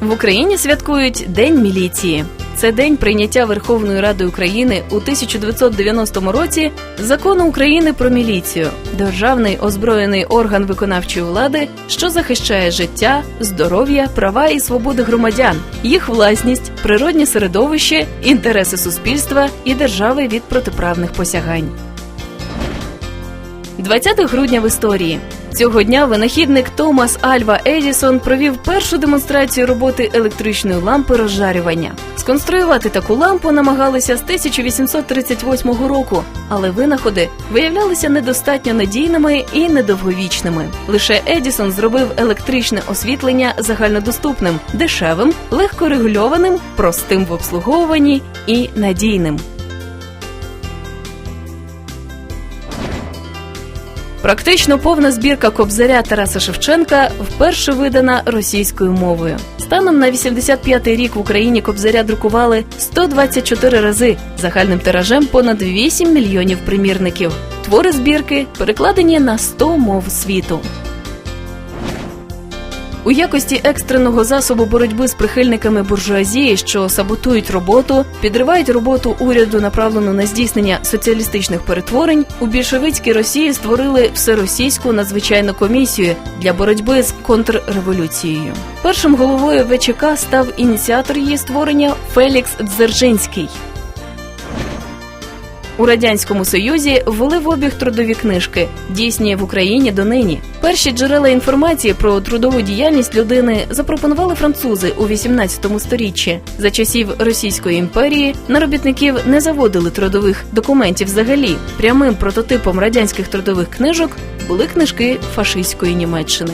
В Україні святкують День міліції. Це день прийняття Верховною Радою України у 1990 році закону України про міліцію, державний озброєний орган виконавчої влади, що захищає життя, здоров'я, права і свободи громадян, їх власність, природнє середовище, інтереси суспільства і держави від протиправних посягань. 20 грудня в історії. Цього дня винахідник Томас Альва Едісон провів першу демонстрацію роботи електричної лампи розжарювання. Сконструювати таку лампу намагалися з 1838 року, але винаходи виявлялися недостатньо надійними і недовговічними. Лише Едісон зробив електричне освітлення загальнодоступним, дешевим, легкорегульованим, простим в обслуговуванні і надійним. Практично повна збірка кобзаря Тараса Шевченка вперше видана російською мовою. Станом на 85-й рік в Україні кобзаря друкували 124 рази загальним тиражем понад 8 мільйонів примірників. Твори збірки перекладені на 100 мов світу. У якості екстреного засобу боротьби з прихильниками буржуазії, що саботують роботу, підривають роботу уряду, направлену на здійснення соціалістичних перетворень, у більшовицькій Росії створили всеросійську надзвичайну комісію для боротьби з контрреволюцією. Першим головою ВЧК став ініціатор її створення Фелікс Дзержинський. У радянському союзі ввели в обіг трудові книжки, дійсні в Україні донині. Перші джерела інформації про трудову діяльність людини запропонували французи у 18 сторіччі. За часів Російської імперії на робітників не заводили трудових документів взагалі. Прямим прототипом радянських трудових книжок були книжки фашистської Німеччини.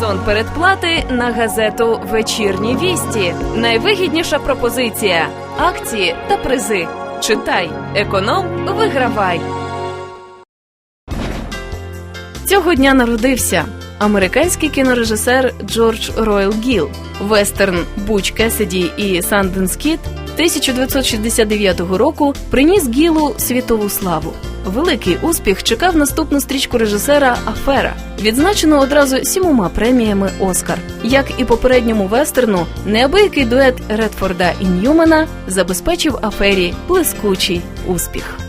Сезон передплати на газету Вечірні вісті. Найвигідніша пропозиція: акції та призи. Читай, економ, вигравай. Цього дня народився американський кінорежисер Джордж Ройл Гіл. Вестерн Буч Кесіді і Санденс Кіт 1969 року приніс Гілу світову славу. Великий успіх чекав наступну стрічку режисера Афера, відзначену одразу сімома преміями Оскар. Як і попередньому вестерну, неабиякий дует Редфорда і Ньюмана забезпечив афері блискучий успіх.